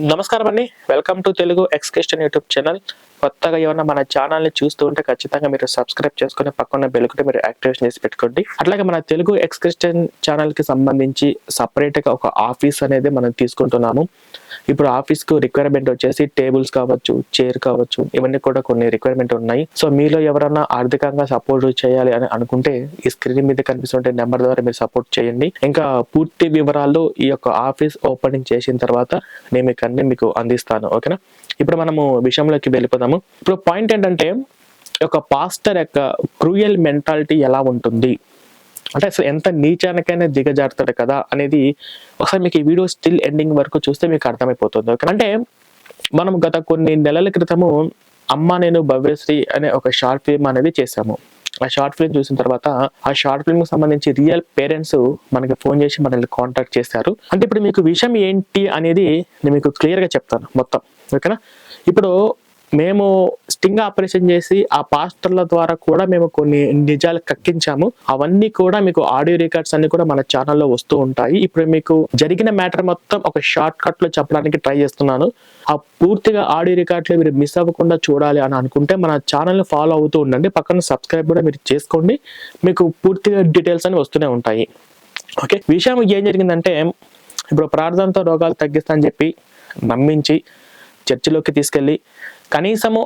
నమస్కారం అండి. Welcome to Telugu excursion YouTube channel. కొత్తగా ఏమన్నా మన ఛానల్ని చూస్తూ ఉంటే ఖచ్చితంగా మీరు సబ్స్క్రైబ్ చేసుకుని పక్కన బెల్కుని మీరు యాక్టివేషన్ చేసి పెట్టుకోండి. అట్లాగే మన తెలుగు ఎక్స్కెస్టన్ ఛానల్కి సంబంధించి సపరేట్గా ఒక ఆఫీస్ అనేది మనం తీసుకుంటున్నాము. ఇప్పుడు ఆఫీస్కు రిక్వైర్మెంట్ వచ్చేసి టేబుల్స్ కావచ్చు చైర్ కావచ్చు ఇవన్నీ కూడా కొన్ని రిక్వైర్మెంట్ ఉన్నాయి. సో మీలో ఎవరైనా ఆర్థికంగా సపోర్ట్ చేయాలి అని అనుకుంటే ఈ స్క్రీన్ మీద కనిపిస్తుంటే నెంబర్ ద్వారా మీరు సపోర్ట్ చేయండి. ఇంకా పూర్తి వివరాలు ఈ యొక్క ఆఫీస్ ఓపెనింగ్ చేసిన తర్వాత నేను మీకు అన్ని మీకు అందిస్తాను. ఓకేనా ఇప్పుడు మనము విషయంలోకి వెళ్ళిపోదాము. ఇప్పుడు పాయింట్ ఏంటంటే ఒక యొక్క పాస్టర్ యొక్క క్రూయల్ మెంటాలిటీ ఎలా ఉంటుంది? అంటే అసలు ఎంత నీచానికైనా దిగజారుతాడు కదా అనేది ఒకసారి మీకు ఈ వీడియో స్టిల్ ఎండింగ్ వరకు చూస్తే మీకు అర్థమైపోతుంది అంటే మనం గత కొన్ని నెలల క్రితము అమ్మ నేను భవ్యశ్రీ అనే ఒక షార్ట్ ఫిల్మ్ అనేది చేశాము. ఆ షార్ట్ ఫిల్మ్ చూసిన తర్వాత ఆ షార్ట్ ఫిల్మ్కి సంబంధించి రియల్ పేరెంట్స్ మనకి ఫోన్ చేసి మనల్ని కాంటాక్ట్ చేశారు. అంటే ఇప్పుడు మీకు విషయం ఏంటి అనేది నేను మీకు క్లియర్గా చెప్తాను మొత్తం. ఓకేనా ఇప్పుడు మేము స్టింగ్ ఆపరేషన్ చేసి ఆ పాస్టర్ల ద్వారా కూడా మేము కొన్ని నిజాలు కక్కించాము. అవన్నీ కూడా మీకు ఆడియో రికార్డ్స్ అన్ని కూడా మన ఛానల్లో వస్తూ ఉంటాయి. ఇప్పుడు మీకు జరిగిన మ్యాటర్ మొత్తం ఒక షార్ట్ కట్లో చెప్పడానికి ట్రై చేస్తున్నాను. ఆ పూర్తిగా ఆడియో రికార్డ్లో మీరు మిస్ అవ్వకుండా చూడాలి అని అనుకుంటే మన ఛానల్ ఫాలో అవుతూ ఉండండి. పక్కన సబ్స్క్రైబ్ కూడా మీరు చేసుకోండి. మీకు పూర్తిగా డీటెయిల్స్ అని వస్తూనే ఉంటాయి. ఓకే విషయం ఏం జరిగిందంటే ఇప్పుడు ప్రార్థనతో రోగాలు తగ్గిస్తా అని చెప్పి నమ్మించి చర్చిలోకి తీసుకెళ్ళి కనీసము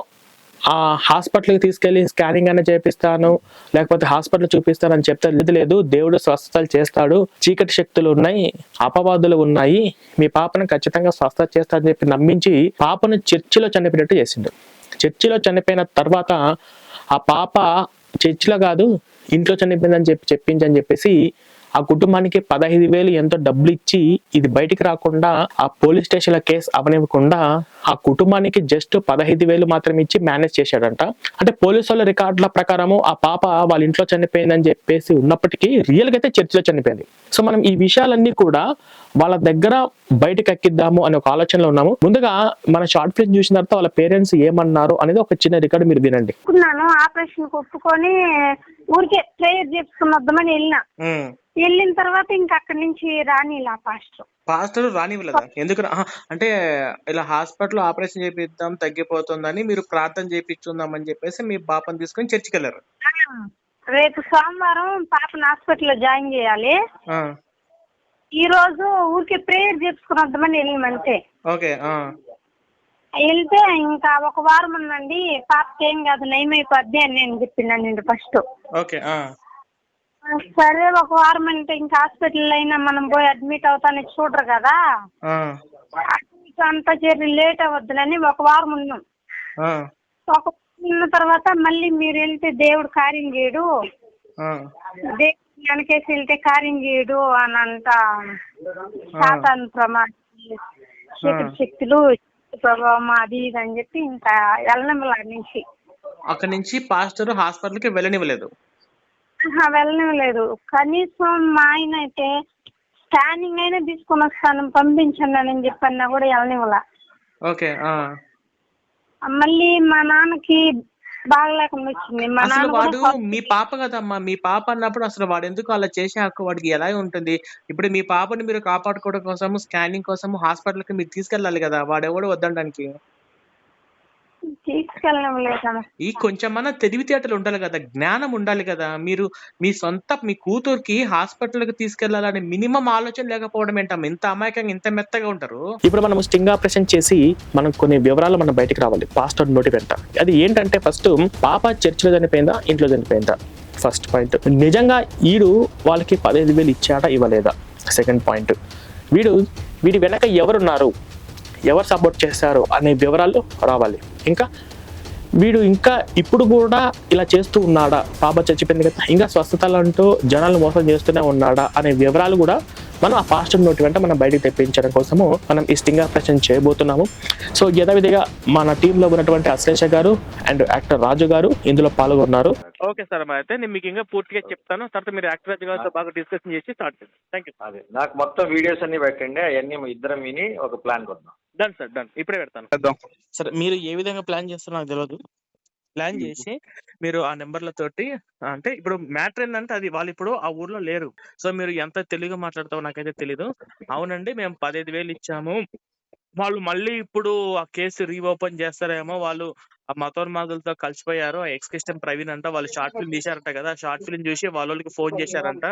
ఆ హాస్పిటల్కి తీసుకెళ్ళి స్కానింగ్ అయినా చేపిస్తాను లేకపోతే హాస్పిటల్ చూపిస్తానని చెప్తే లేదు లేదు దేవుడు స్వస్థతలు చేస్తాడు చీకటి శక్తులు ఉన్నాయి అపవాదులు ఉన్నాయి మీ పాపను ఖచ్చితంగా స్వస్థత చేస్తాడని చెప్పి నమ్మించి పాపను చర్చిలో చనిపోయినట్టు చేసిండు. చర్చిలో చనిపోయిన తర్వాత ఆ పాప చర్చిలో కాదు ఇంట్లో చనిపోయిందని చెప్పి చెప్పించని చెప్పేసి ఆ కుటుంబానికి పదహైదు వేలు ఎంతో డబ్బులు ఇచ్చి ఇది బయటికి రాకుండా ఆ పోలీస్ స్టేషన్లో కేసు అవనివ్వకుండా ఆ కుటుంబానికి జస్ట్ పదహైదు వేలు మాత్రం ఇచ్చి మేనేజ్ చేశాడంట. అంటే పోలీసు వాళ్ళ రికార్డుల ప్రకారము ఆ పాప వాళ్ళ ఇంట్లో చనిపోయిందని చెప్పేసి ఉన్నప్పటికీ రియల్గా అయితే చర్చిలో చనిపోయింది. సో మనం ఈ విషయాలన్నీ కూడా వాళ్ళ దగ్గర బయటకు ఎక్కిద్దాము అనే ఒక ఆలోచనలో ఉన్నాము. ముందుగా మన షార్ట్ ఫిల్మ్ చూసిన తర్వాత వాళ్ళ పేరెంట్స్ ఏమన్నారు అనేది ఒక చిన్న రికార్డు మీరు వినండి. ఆపరేషన్ ఒప్పుకొని ఊరికే ప్రేయర్ చేసుకుని వద్దామని వెళ్ళిన. వెళ్ళిన తర్వాత ఇంకా అక్కడి నుంచి రానిలా పాస్టర్. పాస్టర్ రానివ్వలేదా? ఎందుకు అంటే ఇలా హాస్పిటల్ ఆపరేషన్ చేపిద్దాం తగ్గిపోతుందని మీరు ప్రార్థన చేపించుందాం అని చెప్పేసి మీ పాపని తీసుకొని చర్చికి వెళ్ళారు రేపు సోమవారం పాపను హాస్పిటల్లో జాయిన్ చేయాలి. ఈ రోజు ఊరికే ప్రేయర్ చేసుకుని వద్దామని వెళ్ళినాం అంతే. ఓకే వెళ్తే ఇంకా ఒక వారం ఉందండి పాపకి ఏం కాదు నయమైపోద్ది అని నేను చెప్పినాను ఫస్ట్. ఓకే సరే ఒక వారం అంటే ఇంకా హాస్పిటల్ అయినా మనం పోయి అడ్మిట్ అవుతానే చూడరు కదా. అడ్మిట్ అంతా చేరి లేట్ అవ్వద్దులని ఒక వారం ఉన్నాం. ఒక ఉన్న తర్వాత మళ్ళీ మీరు వెళ్తే దేవుడు కార్యం చేయడు. దేవుడు వెనకేసి వెళ్తే కార్యం చేయడు అని అంట సాతాన్ శక్తులు ప్రభావం అది ఇది అని చెప్పి ఇంకా అక్కడి నుంచి. అక్కడి నుంచి పాస్టర్ హాస్పిటల్కి వెళ్ళనివ్వలేదు. ఆహా, వెళ్ళనివ్వలేదు కనీసం మా ఆయన అయితే స్కానింగ్ అయినా తీసుకొని వస్తాను పంపించండి అని చెప్పన్నా కూడా వెళ్ళనివ్వలే. ఓకే. మళ్ళీ మా నాన్నకి బాగలేకుండా వచ్చింది. మా అసలు నాన్న వాడు మీ పాప కదమ్మా. మీ పాప అన్నప్పుడు అసలు వాడు ఎందుకు అలా చేసే హక్కు వాడికి ఎలా ఉంటుంది? ఇప్పుడు మీ పాపని మీరు కాపాడుకోవడం కోసం స్కానింగ్ కోసం హాస్పిటల్కి మీరు తీసుకెళ్ళాలి కదా. వాడెవడు వద్దడానికి ఈ కొంచెమన్నా తెలివితేటలు ఉండాలి కదా జ్ఞానం ఉండాలి కదా. మీరు మీ సొంత మీ కూతురికి హాస్పిటల్కి తీసుకెళ్ళాలనే మినిమం ఆలోచన లేకపోవడం ఏంటమ్మా? ఇంత అమాయకంగా ఇంత మెత్తగా ఉంటారు. ఇప్పుడు మనం స్టింగ్ ఆపరేషన్ చేసి మనం కొన్ని వివరాలు మనం బయటికి రావాలి. పాస్టర్ నోటి వెంట. అది ఏంటంటే ఫస్ట్ పాప చర్చిలో చనిపోయిందా ఇంట్లో చనిపోయిందా? ఫస్ట్ పాయింట్ నిజంగా ఈడు వాళ్ళకి పదహైదు వేలు ఇచ్చాడా ఇవ్వలేదా? సెకండ్ పాయింట్ వీడు వీడి వెనక ఎవరున్నారు? ఎవరు సపోర్ట్ చేశారు అనే వివరాలు రావాలి. ఇంకా వీడు ఇంకా ఇప్పుడు కూడా ఇలా చేస్తూ ఉన్నాడా? పాప చచ్చిపోయింది కదా. ఇంకా స్వస్థతలు అంటూ జనాలు మోసం చేస్తూనే ఉన్నాడా? అనే వివరాలు కూడా మనం ఆ పాస్టర్ నోటి వెంట మనం బయటికి తెప్పించడం కోసము మనం ఈ స్టింగ్ ఆపరేషన్ చేయబోతున్నాము. సో యథావిధిగా మన టీంలో ఉన్నటువంటి అశ్లేష గారు అండ్ యాక్టర్ రాజు గారు ఇందులో పాల్గొన్నారు. ఓకే సార్ అయితే నేను మీకు ఇంకా పూర్తిగా చెప్తాను. తర్వాత మీరు యాక్టర్ రాజు గారితో బాగా డిస్కషన్ చేసి స్టార్ట్ చేయండి. థ్యాంక్ యూ అదే నాకు మొత్తం వీడియోస్ అన్ని పెట్టండి. అవన్నీ ఇద్దరం విని ఒక ప్లాన్ కొద్దాం డన్ సార్ డన్ ఇప్పుడే పెడతాను. సరే మీరు ఏ విధంగా ప్లాన్ చేస్తారో నాకు తెలియదు ప్లాన్ చేసి మీరు ఆ నెంబర్లతోటి అంటే ఇప్పుడు మ్యాటర్ ఏంటంటే అది వాళ్ళు ఇప్పుడు ఆ ఊర్లో లేరు. సో మీరు ఎంత తెలుగు మాట్లాడతావో నాకైతే తెలీదు. అవునండి మేము పదహైదు వేలు ఇచ్చాము. వాళ్ళు మళ్ళీ ఇప్పుడు ఆ కేసు రీఓపెన్ చేస్తారేమో వాళ్ళు ఆ మతోన్మాదులతో కలిసిపోయారు. ఎక్స్కిస్టన్ ప్రవీణ్ అంట వాళ్ళు షార్ట్ ఫిల్మ్ తీశారంట కదా. షార్ట్ ఫిల్మ్ చూసి వాళ్ళకి ఫోన్ చేశారంట.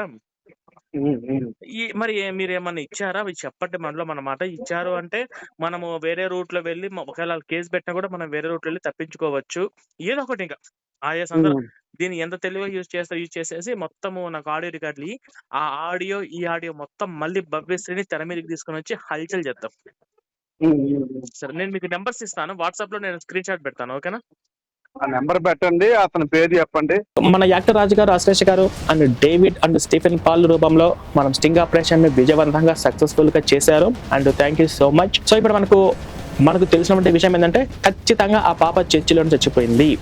ఈ మరి ఏ- మీరు ఏమన్నా ఇచ్చారా? అవి చెప్పండి మనలో మన మాట ఇచ్చారు అంటే మనము వేరే రూట్లో వెళ్ళి మ- ఒకవేళ వాళ్ళు కేసు పెట్టినా కూడా మనం వేరే రూట్ వెళ్ళి తప్పించుకోవచ్చు. ఏదో ఒకటి ఇంకా. ఆయా సందర్భం దీన్ని ఎంత తెలివిగా యూజ్ చేస్తా యూజ్ చేసేసి మొత్తము నాకు ఆడియో రికార్డులు. ఆ ఆడియో ఈ ఆడియో మొత్తం మళ్ళీ భవ్యశ్రీని తెర మీదకి తీసుకొని వచ్చి హల్చల్ చేద్దాం. సరే నేను మీకు నెంబర్స్ ఇస్తాను. వాట్సాప్లో నేను స్క్రీన్ షాట్ పెడతాను. ఓకేనా? ఆ నెంబర్ పెట్టండి అతని పేరు చెప్పండి. మన యాక్టర్ రాజు గారు అశ్లేష గారు and David and Stephen Paul రూపంలో మనం స్టింగ్ ఆపరేషన్ని విజయవంతంగా సక్సెస్ఫుల్గా చేశారు. And thank you so much so ఇప్పుడు మనకు మనకు తెలిసినటువంటి విషయం ఏంటంటే ఖచ్చితంగా ఆ పాప చర్చిలో చచ్చిపోయింది.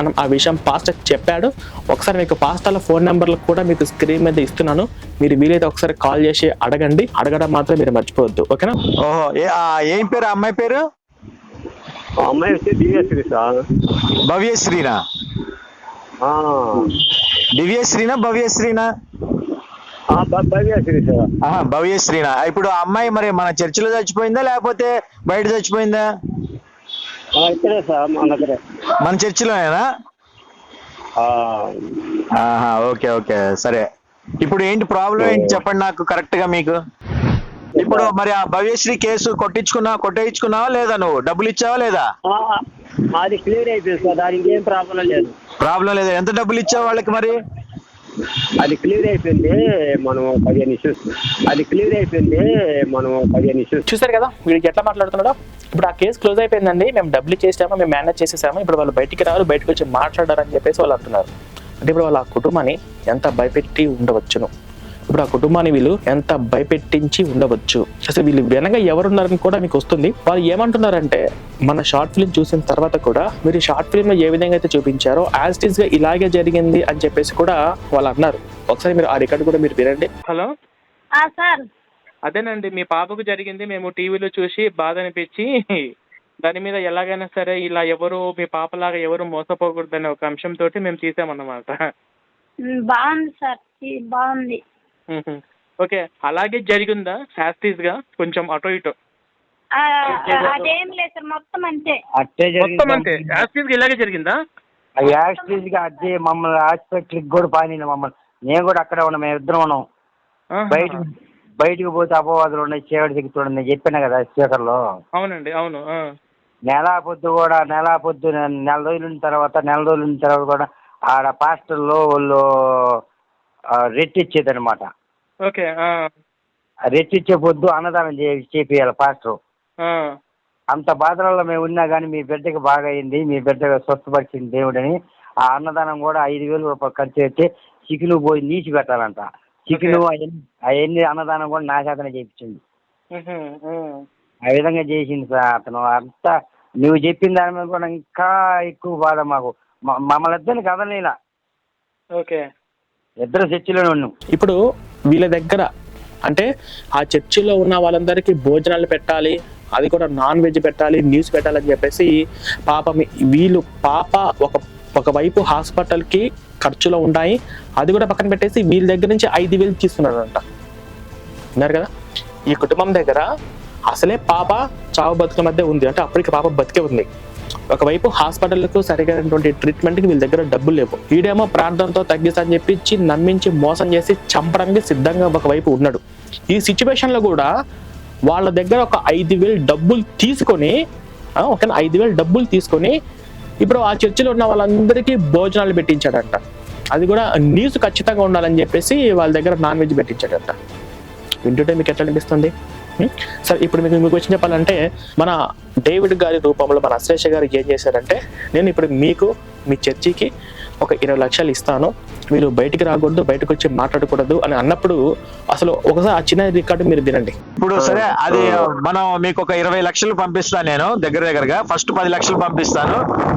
మనం ఆ విషయం పాస్టర్ చెప్పాడు. ఒకసారి మీకు పాస్టర్ల ఫోన్ నెంబర్లు కూడా మీకు స్క్రీన్ మీద ఇస్తున్నాను. మీరు వీలైతే ఒకసారి కాల్ చేసి అడగండి. అడగడం మాత్రం మీరు మర్చిపోవద్దు. ఓకేనా? ఓహో ఏ- ఆ, ఏం పేరు? ఆ అమ్మాయి పేరు? అమ్మాయి వచ్చి దివ్యశ్రీ సార్ భవ్యశ్రీనా? దివ్యశ్రీనా భవ్యశ్రీనా? భ- భవ్యశ్రీ సార్ భవ్యశ్రీనా. ఇప్పుడు ఆ అమ్మాయి మరి మన చర్చిలో చచ్చిపోయిందా లేకపోతే బయట చచ్చిపోయిందా? ఇక్కడే సార్ మన దగ్గరే మన చర్చిలోనేనా ఓకే ఓకే. సరే. ఇప్పుడు ఏంటి ప్రాబ్లం ఏంటి? చెప్పండి నాకు కరెక్ట్గా మీకు. ఇప్పుడు మరి ఆ భవ్యశ్రీ కేసు కొట్టించుకున్నా కొట్టేయించుకున్నావా లేదా నువ్వు? డబ్బులు ఇచ్చావా లేదా? ఆ, అది క్లియర్ అయిపోయింది సార్. దానికి ఏం ప్రాబ్లం లేదు. ప్రాబ్లం లేదా. ఎంత డబ్బులు ఇచ్చావు వాళ్ళకి మరి? అది క్లియర్ అయిపోయింది. మనం పదిహేను ఇష్యూస్. అది క్లియర్ అయిపోయింది. మనం పదిహేను ఇష్యూస్. చూసారు కదా? వీడికి ఎట్లా మాట్లాడుతున్నాడో? ఇప్పుడు ఆ కేసు క్లోజ్ అయిపోయిందండి. మేము డబ్బులు చేసాము మేము మేనేజ్ చేసేసాము. ఇప్పుడు వాళ్ళు బయటికి రావాలి బయటకు వచ్చి మాట్లాడారు అని చెప్పేసి వాళ్ళు అంటున్నారు. అంటే ఇప్పుడు వాళ్ళ ఆ కుటుంబాన్ని ఎంత భయపెట్టి ఉండవచ్చును. ఇప్పుడు ఆ కుటుంబాన్ని వీళ్ళు ఎంత భయపెట్టించి ఉండవచ్చు? అసలు వీళ్ళు వెనక ఎవరున్నారని కూడా మీకు వస్తుంది. వాళ్ళు ఏమంటున్నారంటే మన షార్ట్ ఫిల్మ్ చూసిన తర్వాత కూడా మీరు షార్ట్ ఫిల్మ్లో ఏ విధంగా అయితే చూపించారో యాజ్గా ఇలాగే జరిగింది అని చెప్పేసి కూడా వాళ్ళు అన్నారు. ఒకసారి మీరు ఆ రికార్డు కూడా మీరు వినండి. హలో? ఆ సార్. అదేనండి మీ పాపకు జరిగింది మేము టీవీలో చూసి బాధ అనిపించి దాని మీద ఎలాగైనా సరే ఇలా ఎవరు మీ పాపలాగా ఎవరు మోసపోకూడదనే ఒక అంశం తోటి మేము తీసామన్నమాట. బాగుంది సార్. బాగుంది. ఓకే అలాగే జరిగిందా? యాస్టీస్గా కొంచెం అటో ఇటో. ఆ, అదేం లేదు సార్ మొత్తం అంతే. అట్టే మొత్తం అంతే. యాస్టీస్గా ఇలాగే జరిగిందా? యాక్సిడెంట్గా అదే మమ్మల్ని హాస్పిటల్కి కూడా పాని మమ్మల్ని. నేను కూడా అక్కడే ఉన్నాం మేము ఇద్దరం ఉన్నాం. ఆహా. బయట బయటకు పోతే అపవాదులు ఉన్నాయి చీకటి దిగుతుంది నేను చెప్పాను కదా స్పీకర్లో. అవునండి అవును ఆ. నెల పొద్దు కూడా నెల పొద్దు నెల రోజులు తర్వాత నెల రోజులు తర్వాత కూడా ఆడ పాస్టర్లో వాళ్ళు రెట్టిచ్చేది అనమాట ఓకే. రెట్టిచ్చే పొద్దు అన్నదానం చే చేపియాలి పాస్టర్. అంత బాధలలో మేము ఉన్నా కానీ మీ బిడ్డకి బాగా అయింది మీ బిడ్డగా స్వస్థపరిచింది దేవుడని ఆ అన్నదానం కూడా ఐదు వేలు రూపాయలు ఖర్చు పెట్టి చికెన్ పోయి నీచి పెట్టాలంట. చికెన్ అవన్నీ అవన్నీ అన్నదానం కూడా నా చేతనే చేయించింది. ఆ. విధంగా చేసింది సార్ అతను. అంతా నువ్వు చెప్పిన దాని మీద కూడా ఇంకా ఎక్కువ బాధ మాకు. మమ్మల్ని ఇద్దరిని కదలేలా ఓకే. ఇద్దరు చర్చిలోనే ఉన్నాం ఇప్పుడు వీళ్ళ దగ్గర అంటే ఆ చర్చిలో ఉన్న వాళ్ళందరికీ భోజనాలు పెట్టాలి అది కూడా నాన్ వెజ్ పెట్టాలి న్యూస్ పెట్టాలని చెప్పేసి పాప మీ- వీళ్ళు పాప ఒక ఒకవైపు హాస్పిటల్కి ఖర్చులో ఉన్నాయి అది కూడా పక్కన పెట్టేసి వీళ్ళ దగ్గర నుంచి ఐదు వేలు తీసుకున్నారంట. విన్నారు కదా? ఈ కుటుంబం దగ్గర అసలే పాప చావు బతుకుల మధ్య ఉంది. అంటే అప్పటికి పాప బతికే ఉంది. ఒకవైపు హాస్పిటల్కు సరిగైనటువంటి ట్రీట్మెంట్కి వీళ్ళ దగ్గర డబ్బులు లేవు. వీడేమో ప్రార్థనతో తగ్గిస్తా చెప్పించి నమ్మించి మోసం చేసి చంపడానికి సిద్ధంగా ఒకవైపు ఉన్నాడు. ఈ సిచ్యువేషన్లో కూడా వాళ్ళ దగ్గర ఒక ఐదు వేలు డబ్బులు తీసుకొని ఒక ఐదు వేలు డబ్బులు తీసుకొని ఇప్పుడు ఆ చర్చిలో ఉన్న వాళ్ళందరికీ భోజనాలు పెట్టించాడంట. అది కూడా న్యూస్ ఖచ్చితంగా ఉండాలని చెప్పేసి వాళ్ళ దగ్గర నాన్ వెజ్ పెట్టించాడంట. వింటుంటే మీకు ఎట్లా అనిపిస్తుంది? సరే ఇప్పుడు మీకు మీకు వచ్చి చెప్పాలంటే మన డేవిడ్ గారి రూపంలో మన అశ్లేష గారు ఏం చేశారంటే నేను ఇప్పుడు మీకు మీ చర్చికి ఒక ఇరవై లక్షలు ఇస్తాను. మీరు బయటికి రాకూడదు బయటకు వచ్చి మాట్లాడకూడదు అని అన్నప్పుడు అసలు ఒకసారి ఆ చిన్న రికార్డు మీరు వినండి. ఇప్పుడు సరే అది మనం మీకు ఒక ఇరవై లక్షలు పంపిస్తాను నేను దగ్గర దగ్గరగా. ఫస్ట్ పది లక్షలు పంపిస్తాను.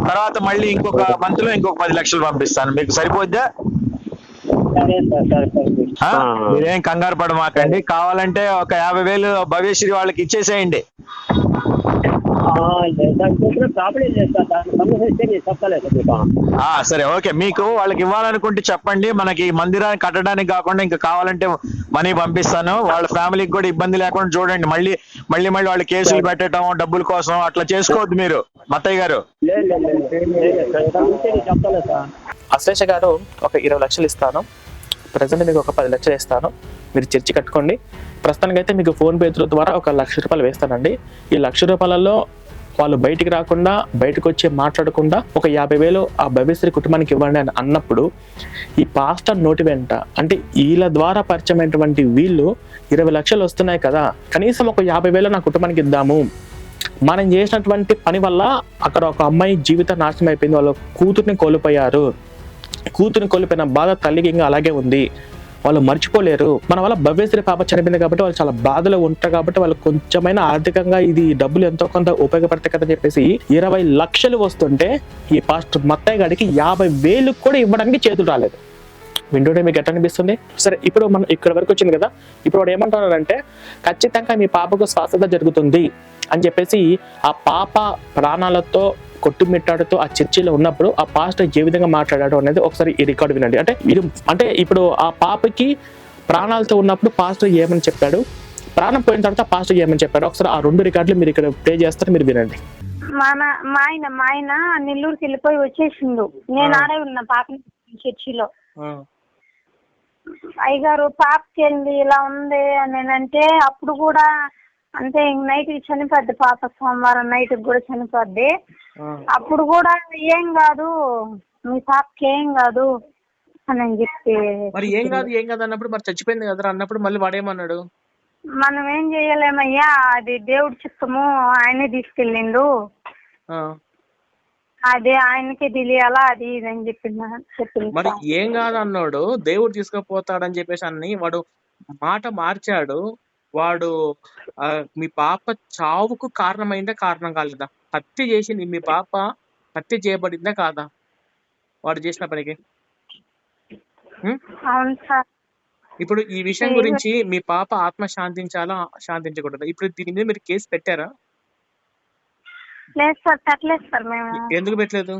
తర్వాత మళ్ళీ ఇంకొక మంత్లో ఇంకొక పది లక్షలు పంపిస్తాను. మీకు సరిపోద్దా సరే సార్ సరే సరే ఆ? మీరేం కంగారు పడమాకండి. కావాలంటే ఒక యాభై వేలు భవ్యశ్రీ వాళ్ళకి ఇచ్చేసేయండి. Sir okay. మీకు వాళ్ళకి ఇవ్వాలనుకుంటే చెప్పండి. మనకి మందిరాన్ని కట్టడానికి కాకుండా ఇంకా కావాలంటే మనీ పంపిస్తాను. వాళ్ళ ఫ్యామిలీకి కూడా ఇబ్బంది లేకుండా చూడండి. మళ్ళీ మళ్ళీ మళ్ళీ వాళ్ళు కేసులు పెట్టడం డబ్బుల కోసం అట్లా చేసుకోవద్దు మీరు. మత్తయ్య గారు. అశ్లేష గారు ఒక ఇరవై లక్షలు ఇస్తాను. ప్రజెంట్ మీకు ఒక పది లక్షలు ఇస్తాను. మీరు చర్చి కట్టుకోండి. ప్రస్తుతానికి అయితే మీకు ఫోన్ పే త్రూ ద్వారా ఒక లక్ష రూపాయలు వేస్తానండి. ఈ లక్ష రూపాయలలో వాళ్ళు బయటికి రాకుండా బయటకు వచ్చి మాట్లాడకుండా ఒక యాభై వేలు ఆ భవిశ్రీ కుటుంబానికి ఇవ్వండి అని అన్నప్పుడు ఈ పాస్టర్ నోటి వెంట అంటే వీళ్ళ ద్వారా పరిచయమైనటువంటి వీళ్ళు ఇరవై లక్షలు వస్తున్నాయి కదా కనీసం ఒక యాభై వేలు నా కుటుంబానికి ఇద్దాము. మనం చేసినటువంటి పని వల్ల అక్కడ ఒక అమ్మాయి జీవితం నాశనం అయిపోయింది వాళ్ళ కూతుర్ని కోల్పోయారు. కూతుర్ని కోల్పోయిన బాధ తల్లికి ఇంకా అలాగే ఉంది. వాళ్ళు మర్చిపోలేరు. మన వల్ల భవ్యశ్రీ పాప చనిపోయింది కాబట్టి వాళ్ళు చాలా బాధలో ఉంటారు కాబట్టి వాళ్ళు కొంచెమైనా ఆర్థికంగా ఇది డబ్బులు ఎంతో కొంత ఉపయోగపడతాయి కదా చెప్పేసి ఇరవై లక్షలు వస్తుంటే ఈ పాస్టర్ మత్తయ్య గారికి యాభై వేలు కూడా ఇవ్వడానికి చేతులు రాలేదు. వింటుంటే మీకు ఎట్లా అనిపిస్తుంది? సరే ఇప్పుడు మనం ఇక్కడ వరకు వచ్చింది కదా ఇప్పుడు వాడు ఏమంటున్నాడంటే ఖచ్చితంగా మీ పాపకు స్వస్థత జరుగుతుంది అని చెప్పేసి ఆ పాప ప్రాణాలతో కొట్టుమిట్టాడుతూ ఆ చర్చిలో ఉన్నప్పుడు ఆ పాస్టర్ ఏ విధంగా మాట్లాడాడు అనేది ఒకసారి ఈ రికార్డు వినండి. అంటే ఇది అంటే ఇప్పుడు ఆ పాపకి ప్రాణాలతో ఉన్నప్పుడు పాస్టర్ ఏమని చెప్పాడు? ప్రాణం పోయిన తర్వాత పాస్టర్ ఏమని చెప్పాడు? ఒకసారి ఆ రెండు రికార్డులు మీరు ఇక్కడ ప్లే చేస్తారు మీరు వినండి. మా ఆయన మా ఆయన నెల్లూరుకి వెళ్ళిపోయి వచ్చేసిండు. నేను ఆడే ఉన్నా పాప చర్చిలో. అయ్యగారు పాపకి ఏంది ఇలా ఉంది అని అంటే అప్పుడు కూడా అంటే నైట్ చనిపోద్ది పాప సోమవారం నైట్ కూడా చనిపోద్ది. అప్పుడు కూడా ఏం కాదు మీ పాపకి ఏం కాదు అని అని చెప్పి మరి ఏం కాదు ఏం కాదు అన్నప్పుడు మరి చచ్చిపోయింది కదరా అన్నప్పుడు మళ్ళీ వాడేమన్నాడు? మనం ఏం చేయలేమయ్యా అది దేవుడి చిత్తము ఆయనే తీసుకెళ్ళిండు. అదే ఆయనకే తెలియాలా? అది ఇది అని చెప్పింది చెప్పింది మరి ఏం కాదు అన్నాడు దేవుడు తీసుకుపోతాడని చెప్పేసి అని వాడు మాట మార్చాడు. వాడు ఆ, మీ పాప చావుకు కారణమైందా కారణం కాలేదా? హత్య చేసింది మీ పాప హత్య చేయబడిందా కాదా? వాడు చేసిన పనికి. ఉం? అవును సార్. ఇప్పుడు ఈ విషయం గురించి మీ పాప ఆత్మ శాంతించాలా? శాంతించకూడదా? ఇప్పుడు దీని మీద మీరు కేసు పెట్టారా? లేదు సార్ పెట్టలేదు సార్ మేము. ఎందుకు పెట్టలేదు?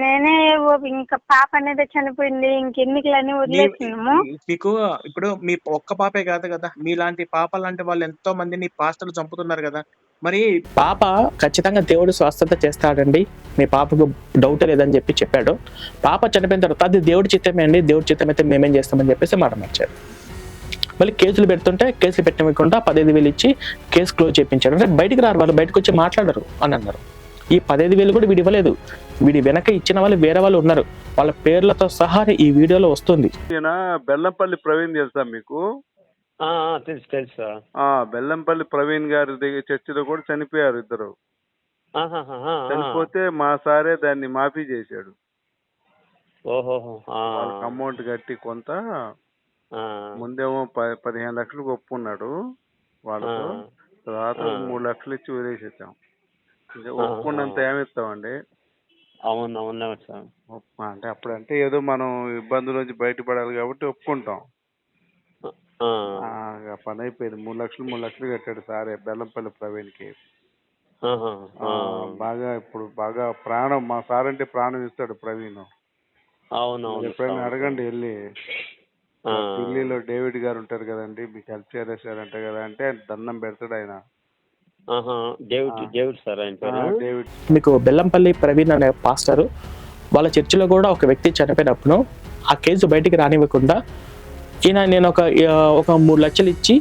నేనే ఓ- ఇంకా పాప అనేది చనిపోయింది ఇంకెన్నికలని వదిలేసినాము మీకు ఇప్పుడు మీ ఒక్క పాపే కాదు కదా మీలాంటి పాప లాంటి వాళ్ళు ఎంతో మందిని పాస్టర్లు చంపుతున్నారు కదా మరి పాప ఖచ్చితంగా దేవుడు స్వస్థత చేస్తాడండి మీ పాపకు డౌట్ లేదని చెప్పి చెప్పాడు. పాప చనిపోయిన తర్వాత అది దేవుడి చిత్తమే అండి దేవుడి చిత్తం అయితే మేమేం చేస్తామని చెప్పేసి మాట మార్చాడు మళ్ళీ కేసులు పెడుతుంటే కేసులు పెట్టకుండా పదహైదు వేలు ఇచ్చి కేసు క్లోజ్ చేయించాడు అంటే బయటికి రారు వాళ్ళు బయటకు వచ్చి మాట్లాడరు అని అన్నారు. ఈ పదహైదు వేలు కూడా వీడు ఇవ్వలేదు వీడి వెనక ఇచ్చిన వాళ్ళు వేరే వాళ్ళు ఉన్నారు. వాళ్ళ పేర్లతో సహా ఈ వీడియోలో వస్తుంది. బెల్లంపల్లి ప్రవీణ్ తెలుసా మీకు? తెలుసు తెలుసు బెల్లంపల్లి ప్రవీణ్ గారి దగ్గర చర్చిలో కూడా చనిపోయారు ఇద్దరు. చనిపోతే మా సారే దాన్ని మాఫీ చేశాడు. వాళ్ళకి అమౌంట్ కట్టి కొంత ముందేమో పదిహేను లక్షలకు ఒప్పుకున్నాడు వాళ్ళతో. తర్వాత. మూడు లక్షలు ఇచ్చి వదిలేసేసాం ఆ, ఒప్పుకున్నంత. ఏమిస్తామండి అవును అవును సార్ అంటే అప్పుడంటే ఏదో మనం ఇబ్బందుల నుంచి బయటపడాలి కాబట్టి ఒప్పుకుంటాం పని అయిపోయింది మూడు లక్షలు మూడు లక్షలు కట్టాడు సారే బెల్లంపల్లి ప్రవీణ్కి. బాగా ఇప్పుడు బాగా ప్రాణం మా సార్ అంటే ప్రాణం ఇస్తాడు ప్రవీణ్ అవును ఎప్పుడైనా. అడగండి వెళ్ళి. ఢిల్లీలో డేవిడ్ గారు ఉంటారు కదండి మీకు హెల్ప్ చేరేసారంట కదా అంటే ఆయన దండం పెడతాడు ఆయన. డేవిడ్. డేవిడ్ సార్ ఆయన డేవిడ్. మీకు బెల్లంపల్లి ప్రవీణ్ అనే పాస్టర్ వాళ్ళ చర్చిలో కూడా ఒక వ్యక్తి చనిపోయినప్పుడు ఆ కేసు బయటికి రానివ్వకుండా ఈయన నేను ఒక ఒక మూడు లక్షలు ఇచ్చి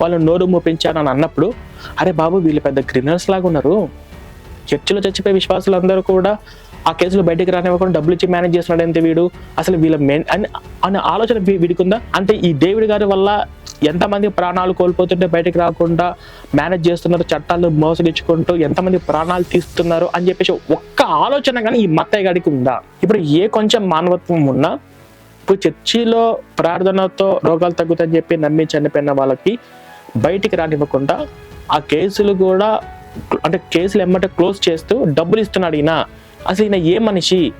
వాళ్ళు నోరు మూపించాను అని అన్నప్పుడు అరే బాబు వీళ్ళు పెద్ద క్రిమినల్స్ లాగా ఉన్నారు. చర్చిలో చచ్చిపోయే విశ్వాసులు అందరూ కూడా ఆ కేసులు బయటికి రానివ్వకుండా డబ్బులు ఇచ్చి మేనేజ్ చేస్తున్నాడు అంతే వీడు? అసలు వీళ్ళ మెయిన్ అని అనే ఆలోచన వీ- ఉందా అంటే ఈ దేవుడి గారి వల్ల ఎంతమంది ప్రాణాలు కోల్పోతుంటే బయటకు రాకుండా మేనేజ్ చేస్తున్నారు చట్టాలు మోసగించుకుంటూ ఎంతమంది ప్రాణాలు తీస్తున్నారు అని చెప్పేసి ఒక్క ఆలోచన కానీ ఈ మత్తయ్య గారికి ఉందా? ఇప్పుడు ఏ కొంచెం మానవత్వం ఉన్నా ఇప్పుడు చర్చిలో ప్రార్థనతో రోగాలు తగ్గుతాయని చెప్పి నమ్మి చనిపోయిన వాళ్ళకి బయటికి రానివ్వకుండా ఆ కేసులు కూడా అంటే కేసులు ఎమ్మటే క్లోజ్ చేస్తూ డబ్బులు ఇస్తున్నాడు ఈయన. అసలు ఈయన ఏ మనిషి?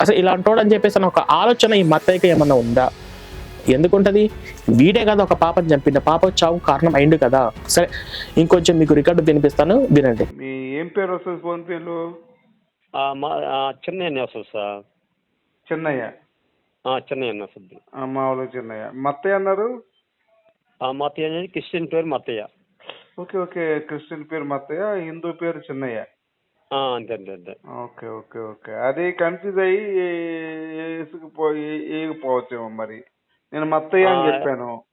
అసలు ఇలాంటోడు అని చెప్పేసి అని ఒక ఆలోచన ఈ మత్తయ్యకి ఏమన్నా ఉందా? ఎందుకుంటది? వీడే కదా ఒక పాపని చంపింది పాప చావు కారణం అయింది కదా. సరే ఇంకొంచెం మీకు రికార్డు వినిపిస్తాను. వినండి. మీ ఏం పేరు వస్తుంది ఫోన్ పేలో మా చిన్న వస్తుంది సార్. చిన్నయ్య. చిన్న వస్తుంది. ఆ, మామూలు చిన్నయ్య. మత్తయ్య అన్నారు? మత్తయ్య అనేది క్రిస్టియన్ పేరు మత్తయ్య. Okay okay. క్రిస్టియన్ పేరు మత్తయ్య హిందూ పేరు చిన్నయ్య. అంతే అంతే అంతే. Okay okay okay. అది కన్ఫ్యూజ్ అయ్యి వేసుకుపోయి వేయకపోవచ్చేమో మరి. నేను మత్తయ్య అని చెప్పాను.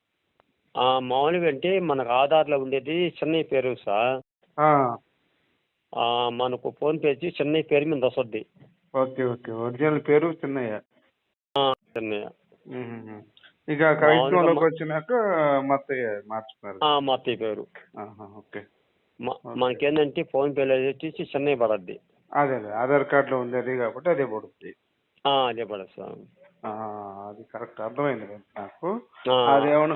ఆ, మామూలుగా అంటే మనకు ఆధార్లో ఉండేది చెన్నై పేరు సార్. మనకు ఫోన్ పే వచ్చి చెన్నై పేరు మీద వస్తుంది. Okay okay. ఒరిజినల్ పేరు చిన్నయ్య. చెన్నై మ్మ్. ఇక క్రైస్తవంలోకి వచ్చినాక మత్తయ్య మార్చుకున్నారు. ఆ, మా అత్తయ్య పేరు ఓకే. మ- మనకేంటంటే ఫోన్ పేలో వచ్చేసి చెన్నై పడద్ది. అదే అదే. ఆధార్ కార్డులో ఉంది అది కాబట్టి అదే పడుతుంది అదే పడదు సార్ ఆ, అది కరెక్ట్ అర్థమైంది నాకు.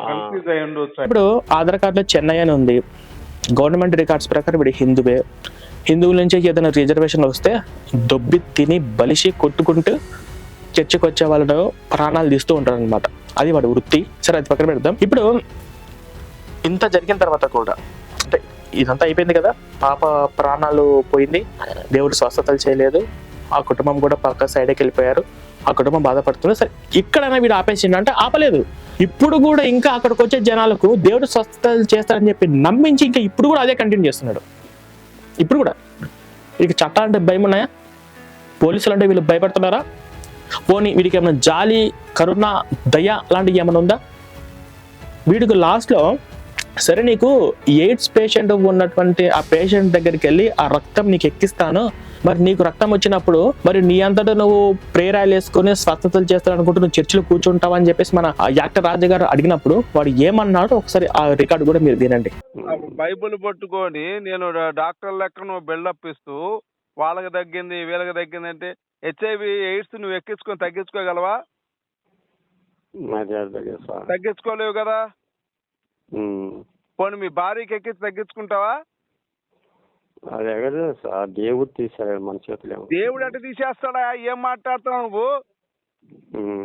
కన్ఫ్యూజ్ అయి ఉండొచ్చు? ఇప్పుడు ఆధార్ కార్డులో చెన్నై అని ఉంది. గవర్నమెంట్ రికార్డ్స్ ప్రకారం వీడు హిందువే. హిందువుల నుంచి ఏదైనా రిజర్వేషన్ వస్తే దొబ్బి తిని బలిసి కొట్టుకుంటూ చర్చకు వచ్చే వాళ్ళను ప్రాణాలు తీస్తూ ఉంటారు అనమాట అది వాడి వృత్తి. సరే అది పక్కన పెడదాం. ఇప్పుడు ఇంత జరిగిన తర్వాత కూడా అంటే ఇదంతా అయిపోయింది కదా. పాప ప్రాణాలు పోయింది. దేవుడు స్వస్థతలు చేయలేదు. ఆ కుటుంబం కూడా పక్క సైడ్కి వెళ్ళిపోయారు. ఆ కుటుంబం బాధపడుతుంది సరే ఇక్కడైనా వీడు ఆపేసిండు అంటే ఆపలేదు. ఇప్పుడు కూడా ఇంకా అక్కడికి వచ్చే జనాలకు దేవుడు స్వస్థతలు చేస్తారని చెప్పి నమ్మించి ఇంకా ఇప్పుడు కూడా అదే కంటిన్యూ చేస్తున్నాడు. ఇప్పుడు కూడా. వీడికి చట్టాలు అంటే భయం ఉన్నాయా? పోలీసులు అంటే వీళ్ళు భయపడుతున్నారా? పోనీ వీడికి ఏమైనా జాలి కరుణ దయ లాంటివి ఏమైనా ఉందా? వీడికి లాస్ట్లో సరే నీకు ఎయిడ్స్ పేషెంట్ ఉన్నటువంటి ఆ పేషెంట్ దగ్గరికి వెళ్ళి ఆ రక్తం నీకు ఎక్కిస్తాను. మరి నీకు రక్తం వచ్చినప్పుడు మరి నీ అంతటా నువ్వు ప్రేరాలు వేసుకొని స్వస్థతలు చేస్తాను అనుకుంటూ నువ్వు చర్చిలో కూర్చుంటావు అని చెప్పేసి మన ఆ యాక్టర్ రాజు గారు అడిగినప్పుడు వాడు ఏమన్నాడో ఒకసారి ఆ రికార్డు కూడా మీరు వినండి. బైబుల్ పట్టుకొని నేను డాక్టర్ లెక్క నువ్వు బిల్డప్ ఇస్తూ వాళ్ళకి తగ్గింది వీళ్ళకి తగ్గింది అంటే హెచ్ఐవి ఎయిడ్స్ నువ్వు ఎక్కించుకొని తగ్గించుకోగలవా? తగ్గించుకోలేవు కదా. పోనీ మీ భార్యకి ఎక్కించి తగ్గించుకుంటావా? అదే కదా సార్ దేవుడు తీసాడు మన చేతిలో. దేవుడు అంటే తీసేస్తాడా? ఏం మాట్లాడుతున్నావు నువ్వు.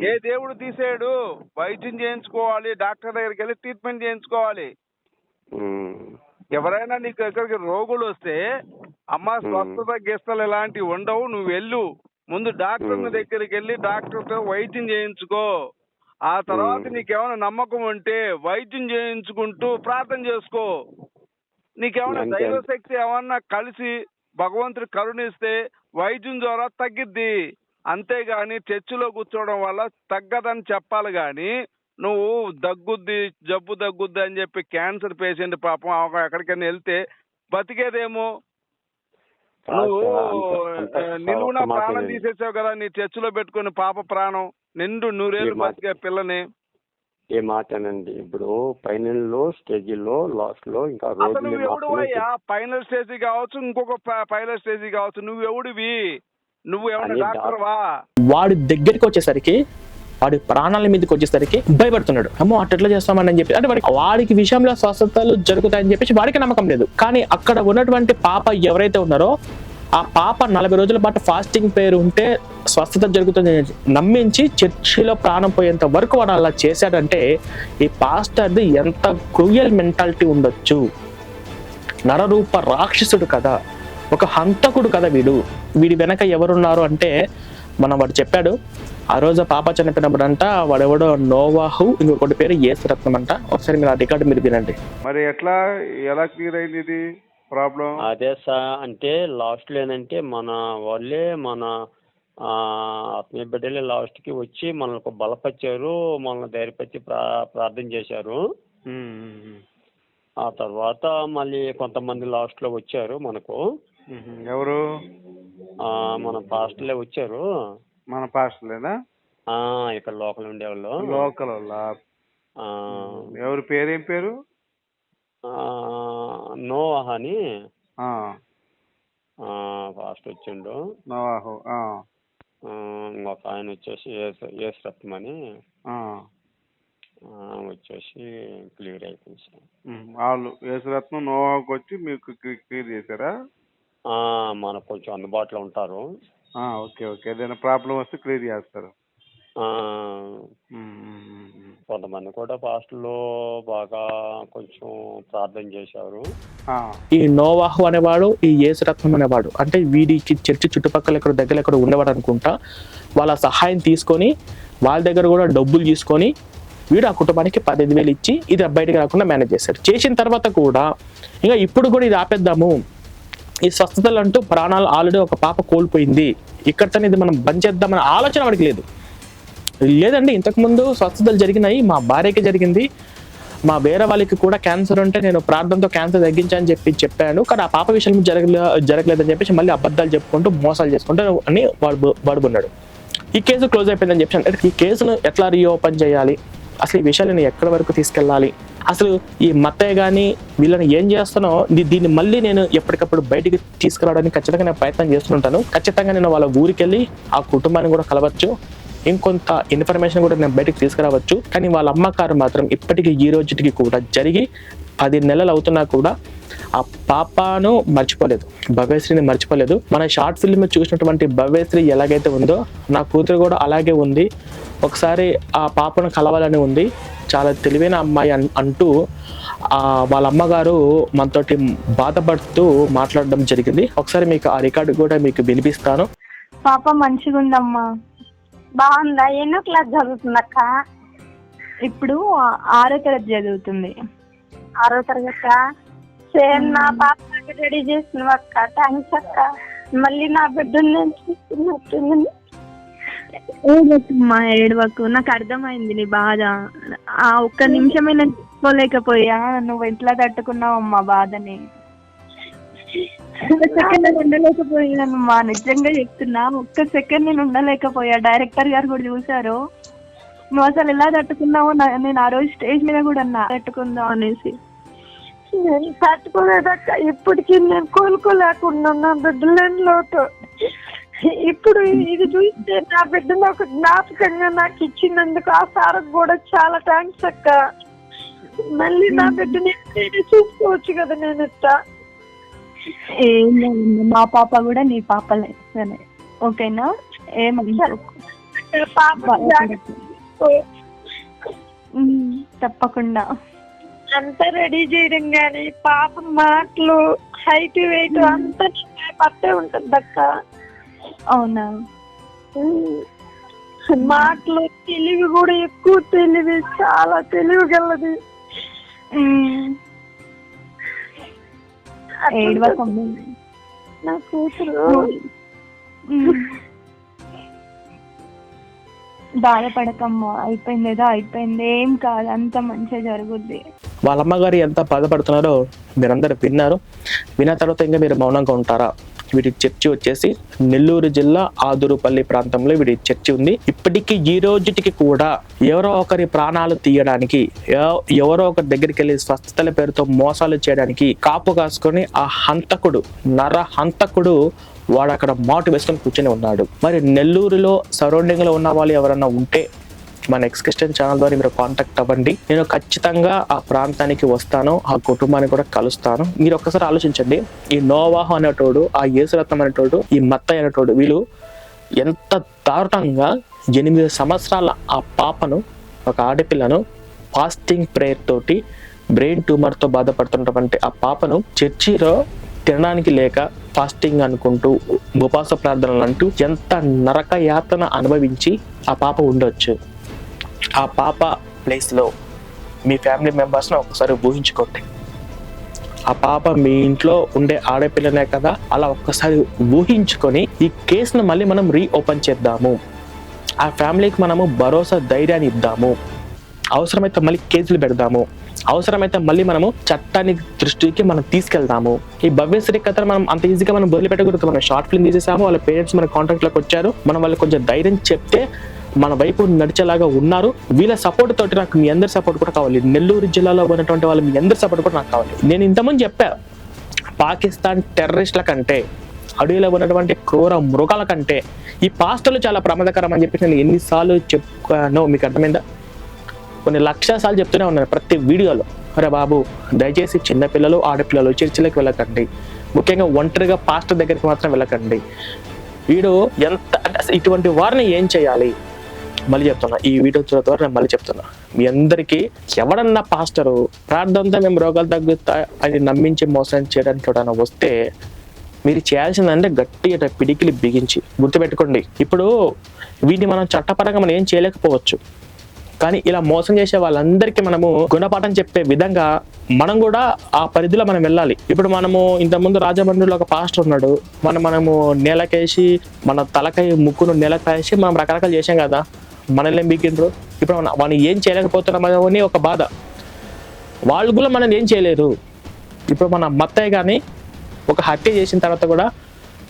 ఏ దేవుడు తీసేయడు వైద్యం చేయించుకోవాలి డాక్టర్ దగ్గరికి వెళ్ళి ట్రీట్మెంట్ చేయించుకోవాలి. ఎవరైనా నీకు దగ్గరికి రోగులు వస్తే అమ్మ స్వస్థత గీస్తలు ఇలాంటివి ఉండవు నువ్వు వెళ్ళు. ముందు డాక్టర్. దగ్గరికి వెళ్ళి డాక్టర్తో వైద్యం చేయించుకో. ఆ తర్వాత. నీకేమైనా నమ్మకం ఉంటే వైద్యం చేయించుకుంటూ ప్రార్థన చేసుకో నీకేమైనా అంతే. దైవశక్తి ఏమన్నా కలిసి భగవంతుడు కరుణిస్తే వైద్యం ద్వారా తగ్గిద్ది అంతేగాని చర్చిలో కూర్చోవడం వల్ల తగ్గదని చెప్పాలి గాని నువ్వు దగ్గుద్ది జబ్బు దగ్గుద్ది అని చెప్పి క్యాన్సర్ పేషెంట్ పాపం ఎక్కడికైనా వెళ్తే బతికేదేమో కాదు నువ్వు నిలువున ప్రాణం. తీసేసావు కదా నీ చర్చిలో పెట్టుకుని పాప ప్రాణం నిండు నూరేళ్ళు బతికే పిల్లని. ఏ మాటనండి ఇప్పుడు ఫైనల్లో స్టేజ్లో లాస్ట్లో ఇంకా అసలు నువ్వు ఫైనల్ స్టేజ్ కావచ్చు ఇంకొక ఫైనల్ స్టేజ్ కావచ్చు నువ్వు ఎవడివి? నువ్వు ఏమన్నా అని డాక్టర్. వా వాడి దగ్గరికి వచ్చేసరికి వాడి ప్రాణాల మీదకి వచ్చేసరికి భయపడుతున్నాడు. అమ్మో అట్లా చేస్తామని అని చెప్పి అంటే వాడికి వాడికి విషయంలో స్వస్థతలు జరుగుతాయని చెప్పేసి వాడికి నమ్మకం లేదు. కానీ అక్కడ ఉన్నటువంటి పాప ఎవరైతే ఉన్నారో ఆ పాప నలభై రోజుల పాటు ఫాస్టింగ్ పేరు ఉంటే స్వస్థత జరుగుతుంది నమ్మించి చర్చిలో ప్రాణం పోయేంత వరకు వాడు అలా చేశాడంటే ఈ పాస్టర్ది ఎంత క్రూయల్ మెంటాలిటీ ఉండొచ్చు. నరరూప రాక్షసుడు కదా. ఒక హంతకుడు కదా వీడు. వీడి వెనక ఎవరున్నారు అంటే మనం వాడు చెప్పాడు. ఆ రోజు పాప చనిపోయినప్పుడు అంట వాడెవడో నోవాహు ఇంకొకటి పేరు ఏసురత్నం అంట ఒకసారి మీరు ఆ రికార్డు మీరు వినండి. మరి ఎట్లా ఎలా క్లియర్ అయింది ఇది? ప్రాబ్లం? అదే సార్ అంటే లాస్ట్లో ఏంటంటే మన వాళ్ళే మన ఆత్మీయ బిడ్డలే లాస్ట్కి వచ్చి మనకు బలపరిచారు మనల్ని ధైర్యపరిచి ప్రా ప్రార్థన చేశారు. ఆ తర్వాత మళ్ళీ కొంతమంది లాస్ట్లో వచ్చారు మనకు. ఎవరు? మన పాస్టర్లే వచ్చారు. మన పాస్టర్లేనా? ఇక్కడ లోకల్ ఉండేవాళ్ళు. లోకల్ వాళ్ళ. ఎవరి పేరేం పేరు? ఆ, నోవాహ్ అని ఫాస్ట్ వచ్చిండు. నవాహు ఇంకొక ఆయన వచ్చేసి ఏసు ఏసు రత్నం అని వచ్చేసి క్లియర్ అయిపోయింది సార్. వాళ్ళు యేసురత్నం నోవాకు వచ్చి మీకు క్లియర్ చేశారా? మనకు కొంచెం అందుబాటులో ఉంటారు. Okay okay. ఏదైనా ప్రాబ్లం వస్తే క్లియర్ చేస్తారు. కొంతమంది కూడా పాస్టర్లు బాగా కొంచెం ప్రార్థన చేశారు. ఆ, ఈ నోవాహు అనేవాడు ఈ యేసురత్నం అనేవాడు అంటే వీడికి చర్చి చుట్టుపక్కల ఇక్కడ దగ్గర ఎక్కడ ఉండేవాడు అనుకుంటా వాళ్ళ సహాయం తీసుకొని వాళ్ళ దగ్గర కూడా డబ్బులు తీసుకొని వీడు ఆ కుటుంబానికి పదిహేను వేలు ఇచ్చి ఇది బయటకు రాకుండా మేనేజ్ చేశాడు. చేసిన తర్వాత కూడా ఇంకా ఇప్పుడు కూడా ఇది ఆపేద్దాము. ఈ స్వస్థతలు అంటూ ప్రాణాలు ఆల్రెడీ ఒక పాప కోల్పోయింది. ఇక్కడతోనే ఇది మనం బంద్ చేద్దామనే ఆలోచన వాడికి లేదు. లేదండి ఇంతకుముందు స్వస్థతలు జరిగినాయి మా భార్యకి జరిగింది. మా వేరే వాళ్ళకి కూడా క్యాన్సర్ ఉంటే నేను ప్రార్థనతో క్యాన్సర్ తగ్గించని చెప్పి చెప్పాను. కానీ ఆ పాప విషయం జరగలే జరగలేదని చెప్పేసి మళ్ళీ అబద్ధాలు చెప్పుకుంటూ మోసాలు చేసుకుంటూ అని వాడు వాడుకున్నాడు ఈ కేసు క్లోజ్ అయిపోయిందని చెప్పి అంటే ఈ కేసును ఎట్లా రీఓపెన్ చేయాలి? అసలు ఈ విషయాలను ఎక్కడి వరకు తీసుకెళ్ళాలి? అసలు ఈ మత్తయ్య కానీ వీళ్ళని ఏం చేస్తానో దీన్ని మళ్ళీ నేను ఎప్పటికప్పుడు బయటికి తీసుకురావడానికి ఖచ్చితంగా నేను ప్రయత్నం చేస్తుంటాను. ఖచ్చితంగా నేను వాళ్ళ ఊరికి వెళ్ళి ఆ కుటుంబాన్ని కూడా కలవచ్చు. ఇంకొంత ఇన్ఫర్మేషన్ కూడా నేను బయటకు తీసుకురావచ్చు. కానీ వాళ్ళ అమ్మకారు మాత్రం ఇప్పటికీ ఈ రోజుకి కూడా జరిగి పది నెలలు అవుతున్నా కూడా ఆ పాపను మర్చిపోలేదు. భవ్యశ్రీని మర్చిపోలేదు. మన షార్ట్ ఫిల్మ్ చూసినటువంటి భవ్యశ్రీ ఎలాగైతే ఉందో నా కూతురు కూడా అలాగే ఉంది. ఒకసారి ఆ పాపను కలవాలని ఉంది. చాలా తెలివైన అమ్మాయి అన్- అంటూ వాళ్ళ అమ్మగారు మనతోటి బాధపడుతూ మాట్లాడడం జరిగింది. ఒకసారి మీకు ఆ రికార్డు కూడా మీకు వినిపిస్తాను. పాప మంచిగా ఉందమ్మా బాగుందా? ఎన్నో క్లాస్ చదువుతుందక్క ఇప్పుడు ఆరో తరగతి చదువుతుంది ఆరో తరగతి? సేమ్ నా పాప రెడీ చేసిన అక్క. థ్యాంక్స్ అక్క. మళ్ళీ నా బిడ్డను నేను చూస్తున్నట్టుంది. ఏడవకు. నాకు అర్థమైంది నీ బాధ. ఆ ఒక్క నిమిషమైనా తీసుకోలేకపోయా. నువ్వు ఎట్లా తట్టుకున్నావమ్మా బాధని. సెకండ్ నేను ఉండలేకపోయానమ్మా నిజంగా చెప్తున్నా ఒక్క సెకండ్ నేను ఉండలేకపోయా. డైరెక్టర్ గారు కూడా చూసారు నువ్వు అసలు ఎలా తట్టుకున్నావో నేను ఆ రోజు స్టేజ్ మీద కూడా అన్నా. తట్టుకుందాం అనేసి. నేను తట్టుకోలేదక్క. ఇప్పటికీ నేను కోలుకోలేకుండా బిడ్డలేని లోటు. ఇప్పుడు ఇది చూస్తే నా బిడ్డను ఒక జ్ఞాపకంగా నాకు ఇచ్చినందుకు ఆ సార్కి కూడా చాలా థ్యాంక్స్ అక్క. మళ్ళీ నా బిడ్డని చూసుకోవచ్చు కదా నేను ఇట్లా ఏం మా పాప కూడా నీ పాపలే సరే. ఓకేనా? ఏమనుకోకు పాప తప్పకుండా. అంతా రెడీ చేయడం కానీ పాప మాటలు హైట్ వెయిట్ అంతా పట్టే ఉంటుంది అక్క అవునా మాటలు తెలివి కూడా ఎక్కువ తెలివి చాలా తెలివి గలది ఉమ్, ఏడవకమ్మా నా కూతురు. బాధపడకమ్మా అయిపోయింది ఏదో అయిపోయింది. ఏం కాదు అంత మంచిగా జరుగుద్ది. వాళ్ళ అమ్మగారు ఎంత బాధపడుతున్నారో మీరందరూ విన్నారు. విన్న తర్వాత ఇంకా మీరు మౌనంగా ఉంటారా? వీడి చర్చి వచ్చేసి నెల్లూరు జిల్లా ఆదురుపల్లి ప్రాంతంలో వీడి చర్చి ఉంది. ఇప్పటికీ ఈ రోజుటికి కూడా ఎవరో ఒకరి ప్రాణాలు తీయడానికి ఎవరో ఒకరి దగ్గరికి వెళ్ళి స్వస్థతల పేరుతో మోసాలు చేయడానికి కాపు కాసుకొని ఆ హంతకుడు నర హంతకుడు వాడు అక్కడ మాటు వేసుకొని కూర్చొని ఉన్నాడు. మరి నెల్లూరులో సరౌండింగ్లో ఉన్న వాళ్ళు ఎవరన్నా ఉంటే మన ఎక్స్క్రిస్టన్ ఛానల్ ద్వారా మీరు కాంటాక్ట్ అవ్వండి. నేను ఖచ్చితంగా ఆ ప్రాంతానికి వస్తాను ఆ కుటుంబాన్ని కూడా కలుస్తాను. మీరు ఒక్కసారి ఆలోచించండి ఈ నోవాహు అనేటోడు ఆ యేసురత్నం అనేటోడు ఈ మత్త అనేటోడు వీళ్ళు ఎంత దారుణంగా ఎనిమిది సంవత్సరాల ఆ పాపను ఒక ఆడపిల్లను ఫాస్టింగ్ ప్రేయర్ తోటి బ్రెయిన్ ట్యూమర్తో బాధపడుతున్నటువంటి ఆ పాపను చర్చిలో తినడానికి లేక ఫాస్టింగ్ అనుకుంటూ ఉపవాస ప్రార్థనలు అంటూ ఎంత నరక యాతన అనుభవించి ఆ పాప ఉండొచ్చు. ఆ పాప ప్లేస్లో మీ ఫ్యామిలీ మెంబర్స్ని ఒకసారి ఊహించుకోండి. ఆ పాప మీ ఇంట్లో ఉండే ఆడపిల్లనే కదా అలా ఒక్కసారి ఊహించుకొని ఈ కేసును మళ్ళీ మనం రీఓపెన్ చేద్దాము. ఆ ఫ్యామిలీకి మనము భరోసా ధైర్యాన్ని ఇద్దాము. అవసరమైతే మళ్ళీ కేసులు పెడదాము. అవసరమైతే మళ్ళీ మనము చట్టాన్ని దృష్టికి మనం తీసుకెళ్తాము. ఈ భవ్యశ్రీ కథను మనం అంత ఈజీగా మనం వదిలిపెట్టకూడదు. మనం షార్ట్ ఫిల్మ్ తీసేసాము వాళ్ళ పేరెంట్స్ మన కాంటాక్ట్లోకి వచ్చారు. మనం వాళ్ళకి కొంచెం ధైర్యం చెప్తే మన వైపు నడిచేలాగా ఉన్నారు. వీళ్ళ సపోర్ట్ తోటి నాకు మీ అందరి సపోర్ట్ కూడా కావాలి. నెల్లూరు జిల్లాలో ఉన్నటువంటి వాళ్ళు మీ అందరి సపోర్ట్ కూడా నాకు కావాలి. నేను ఇంతకుముందు చెప్పా పాకిస్తాన్ టెర్రరిస్టుల కంటే అడవిలో ఉన్నటువంటి క్రూర మృగాల కంటే ఈ పాస్టర్లు చాలా ప్రమాదకరం అని చెప్పి నేను ఎన్నిసార్లు చెప్పానో మీకు అర్థమైందా? కొన్ని లక్షల సార్లు చెప్తూనే ఉన్నాను ప్రతి వీడియోలో. అరే బాబు దయచేసి చిన్నపిల్లలు ఆడపిల్లలు చర్చిలకు వెళ్ళకండి. ముఖ్యంగా ఒంటరిగా పాస్టర్ దగ్గరికి మాత్రం వెళ్ళకండి. వీడు ఎంత ఇటువంటి వారిని ఏం చేయాలి? మళ్ళీ చెప్తున్నా ఈ వీడియో ద్వారా నేను మళ్ళీ చెప్తున్నా. మీ అందరికీ ఎవడన్నా పాస్టరు ప్రార్థనతో మేము రోగాలు తగ్గుతా అని నమ్మించి మోసం చేయడానికి ఎవడన్నా వస్తే మీరు చేయాల్సిందంటే గట్టి పిడికిలి బిగించి గుర్తుపెట్టుకోండి. ఇప్పుడు వీటిని మనం చట్టపరంగా మనం ఏం చేయలేకపోవచ్చు. కానీ ఇలా మోసం చేసే వాళ్ళందరికీ మనము గుణపాఠం చెప్పే విధంగా మనం కూడా ఆ పరిధిలో మనం వెళ్ళాలి. ఇప్పుడు మనము ఇంతకుముందు రాజమండ్రిలో ఒక పాస్టర్ ఉన్నాడు. మనం మనము నేలకేసి మన తలకై ముక్కును నేలకేసి మనం రకరకాలు చేసాం కదా. మనల్ని ఏం బీకిండ్రు? ఇప్పుడు మన వాళ్ళు ఏం చేయలేకపోతున్నామో అని ఒక బాధ. వాళ్ళు కూడా మనం ఏం చేయలేరు. ఇప్పుడు మన మత్తయ్య కానీ ఒక హత్య చేసిన తర్వాత కూడా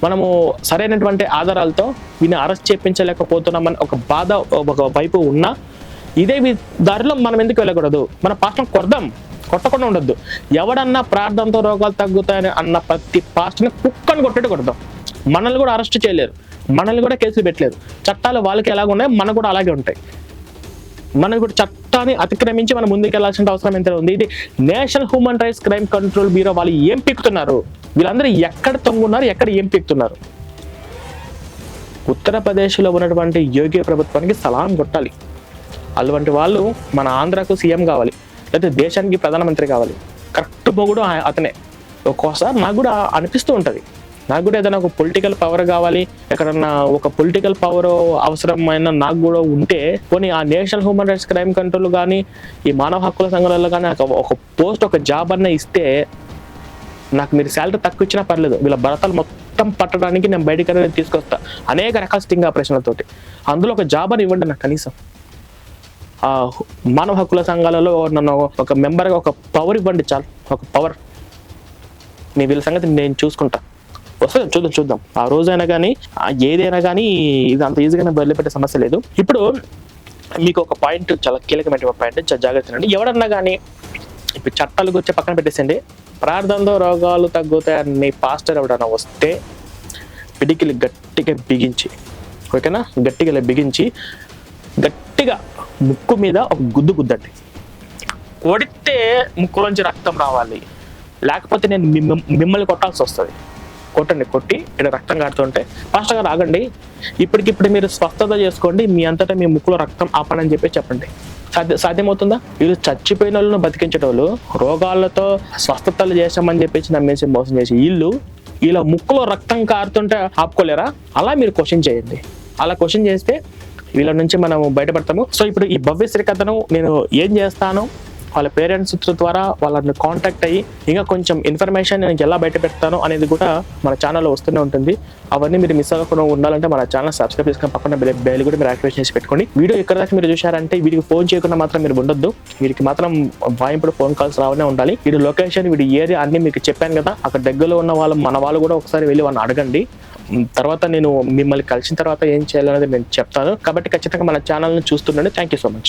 మనము సరైనటువంటి ఆధారాలతో వీని అరెస్ట్ చేయించలేకపోతున్నామని ఒక బాధ ఒక వైపు ఉన్నా ఇదే దారిలో మనం ఎందుకు వెళ్ళకూడదు? మన పాస్టర్ని కొడదాం. కొట్టకుండా ఉండొద్దు. ఎవడన్నా ప్రార్థనతో రోగాలు తగ్గుతాయని అన్న ప్రతి పాస్టర్ని కుక్కని కొట్టడం కొడదాం మనల్ని కూడా అరెస్ట్ చేయలేరు. మనల్ని కూడా కేసులు పెట్టలేరు. చట్టాలు వాళ్ళకి ఎలాగ ఉన్నాయి మనకు కూడా అలాగే ఉంటాయి. మనం కూడా చట్టాన్ని అతిక్రమించి మనం ముందుకు వెళ్ళాల్సిన అవసరం ఎంత ఉంది. ఇది national human rights crime control bureau వాళ్ళు ఏం పీకుతున్నారు? వీళ్ళందరూ ఎక్కడ తొంగున్నారు ఎక్కడ ఏం పీకుతున్నారు? ఉత్తరప్రదేశ్లో ఉన్నటువంటి యోగి ప్రభుత్వానికి సలాం కొట్టాలి. అటువంటి వాళ్ళు మన ఆంధ్రాకు సీఎం కావాలి. లేకపోతే దేశానికి ప్రధానమంత్రి కావాలి. కరెక్ట్ మొగుడు అతనే. ఒక్కోసారి నాకు కూడా అనిపిస్తూ ఉంటుంది. నాకు కూడా ఏదైనా ఒక పొలిటికల్ పవర్ కావాలి. ఎక్కడన్నా ఒక పొలిటికల్ పవర్ అవసరమైన నాకు కూడా ఉంటే పోనీ ఆ national human rights crime control కానీ ఈ మానవ హక్కుల సంఘాలలో కానీ ఒక పోస్ట్ ఒక జాబ్ అన్న ఇస్తే నాకు మీరు శాలరీ తక్కువ ఇచ్చినా పర్లేదు. వీళ్ళ భరతాలు మొత్తం పట్టడానికి నేను బయటికి అనేది తీసుకొస్తా. అనేక రకాల స్టింగ్ ఆపరేషన్లతోటి అందులో ఒక జాబ్ అని ఇవ్వండి నాకు కనీసం. మానవ హక్కుల సంఘాలలో నన్ను ఒక మెంబర్గా ఒక పవర్ ఇవ్వండి చాలు. ఒక పవర్. నీ వీళ్ళ సంగతి నేను చూసుకుంటా. వస్తుంది చూద్దాం చూద్దాం. ఆ రోజైనా కానీ ఏదైనా కానీ ఇది అంత ఈజీగానే బయలుపెట్టే సమస్య లేదు. ఇప్పుడు మీకు ఒక పాయింట్ చాలా కీలకమైన పాయింట్ చాలా జాగ్రత్త అండి ఎవడన్నా కానీ ఇప్పుడు చట్టాలు గురించి పక్కన పెట్టేసండి ప్రార్థనలో రోగాలు తగ్గుతాయని పాస్టర్ ఎవడన్నా వస్తే పిడికిలు గట్టిగా బిగించి ఓకేనా? గట్టిగా బిగించి గట్టిగా ముక్కు మీద ఒక గుద్దు గుద్దండి. కొడితే ముక్కులోంచి రక్తం రావాలి. లేకపోతే నేను మిమ్మల్ని కొట్టాల్సి వస్తుంది. కొట్టండి కొట్టి ఇక్కడ రక్తం కారుతుంటే పాస్టర్ గారు ఆగండి. ఇప్పటికిప్పుడు మీరు స్వస్థత చేసుకోండి. మీ అంతటా మీ ముక్కులో రక్తం ఆపనని చెప్పి చెప్పండి. సాధ్య సాధ్యమవుతుందా? వీళ్ళు చచ్చిపోయిన వాళ్ళను బతికించేటోళ్ళు రోగాలతో స్వస్థతలు చేశామని చెప్పేసి నమ్మేసి మోసం చేసి వీళ్ళు ఇలా ముక్కులో రక్తం కారుతుంటే ఆపుకోలేరా? అలా మీరు క్వశ్చన్ చేయండి. అలా క్వశ్చన్ చేస్తే వీళ్ళ నుంచి మనం బయటపడతాము. సో ఇప్పుడు ఈ భవ్యశ్రీ కథను నేను ఏం చేస్తాను? వాళ్ళ పేరెంట్స్ ద్వారా వాళ్ళని కాంటాక్ట్ అయ్యి ఇంకా కొంచెం ఇన్ఫర్మేషన్ నేను ఎలా బయట పెడతాను అనేది కూడా మన ఛానల్లో వస్తూనే ఉంటుంది. అవన్నీ మీరు మిస్ అవ్వకుండా ఉండాలంటే మన ఛానల్ సబ్స్క్రైబ్ చేసుకుని పక్కన బెల్ బెల్ కూడా మీరు యాక్టివేట్ చేసి పెట్టుకోండి. వీడియో ఎక్కడ దాకా మీరు చూశారంటే వీడికి ఫోన్ చేయకుండా మాత్రం మీరు ఉండొద్దు. వీరికి మాత్రం వాయింపుడు ఫోన్ కాల్స్ రావనే ఉండాలి. వీడి లొకేషన్ వీడి ఏరియా అన్ని మీకు చెప్పాను కదా అక్కడ దగ్గరలో ఉన్న వాళ్ళు మన వాళ్ళు కూడా ఒకసారి వెళ్ళి వాళ్ళని అడగండి. తర్వాత నేను మిమ్మల్ని కలిసిన తర్వాత ఏం చేయాలనేది నేను చెప్తాను. కాబట్టి ఖచ్చితంగా మన ఛానల్ని చూస్తుండండి. Thank you so much